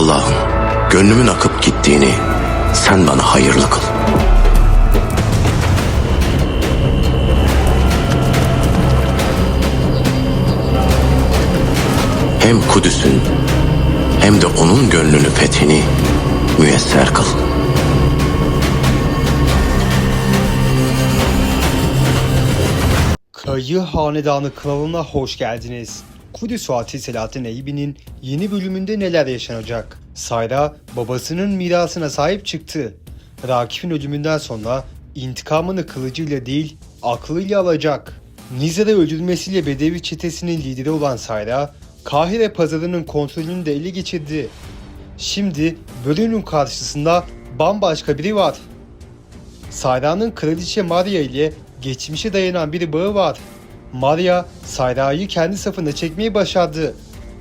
Allah'ım gönlümün akıp gittiğini sen bana hayırlı kıl. Hem Kudüs'ün hem de onun gönlünü fethini müyesser kıl. Kayı Hanedanı kanalına hoş geldiniz. Kudüs Fatih Selahattin Eyyubi'nin yeni bölümünde neler yaşanacak? Sayra babasının mirasına sahip çıktı. Rakip'in ölümünden sonra intikamını kılıcıyla değil aklıyla alacak. Nizar'ı öldürmesiyle Bedevi çetesinin lideri olan Sayra, Kahire pazarının kontrolünü de ele geçirdi. Şimdi bölümün karşısında bambaşka biri var. Sayra'nın kraliçe Maria ile geçmişe dayanan bir bağı var. Maria, Sayra'yı kendi safına çekmeyi başardı.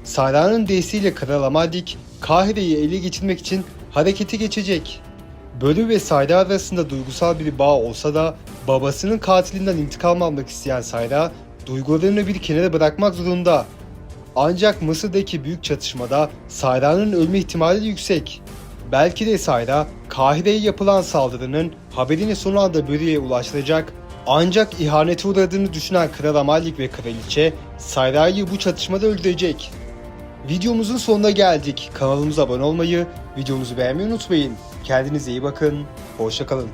Sayra'nın desteğiyle Kral Amaldik, Kahire'yi ele geçirmek için harekete geçecek. Bölü ve Sayra arasında duygusal bir bağ olsa da babasının katilinden intikam almak isteyen Sayra, duygularını bir kenara bırakmak zorunda. Ancak Mısır'daki büyük çatışmada Sayra'nın ölme ihtimali yüksek. Belki de Sayra, Kahire'ye yapılan saldırının haberini son anda Börü'ye ulaştıracak ancak ihanete uğradığını düşünen Kral Amalik ve Kraliçe Sayra'yı bu çatışmada öldürecek. Videomuzun sonuna geldik. Kanalımıza abone olmayı, videomuzu beğenmeyi unutmayın. Kendinize iyi bakın. Hoşçakalın.